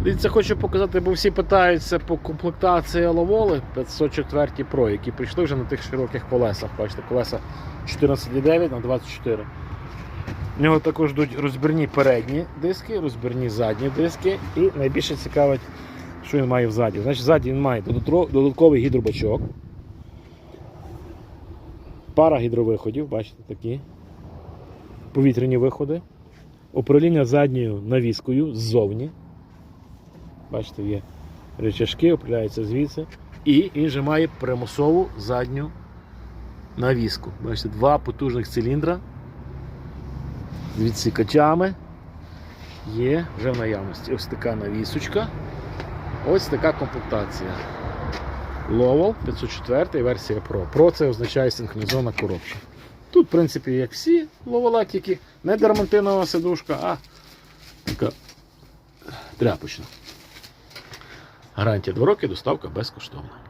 Дивіться, хочу показати, бо всі питаються по комплектації Лаволи 504 Pro, які прийшли вже на тих широких колесах. Бачите, колеса 14,9 на 24. В нього також йдуть розбірні передні диски, розбірні задні диски. І найбільше цікавить, що він має взаді. Значить, ззаді він має додатковий гідробачок. Пара гідровиходів, бачите, такі. Повітряні виходи. Управління задньою навіскою ззовні. Бачите, є речашки, управляються звідси. І він же має примусову задню навіску. Бачите, два потужних циліндра з відсікачами є вже в наявності. Ось така навісочка. Ось така комплектація. Lowell 504 версія Pro. Pro це означає синхронізована коробка. Тут, в принципі, як всі ловола, тільки не дермантинова сидушка, а така тряпочна. Гарантія 2 роки, доставка безкоштовна.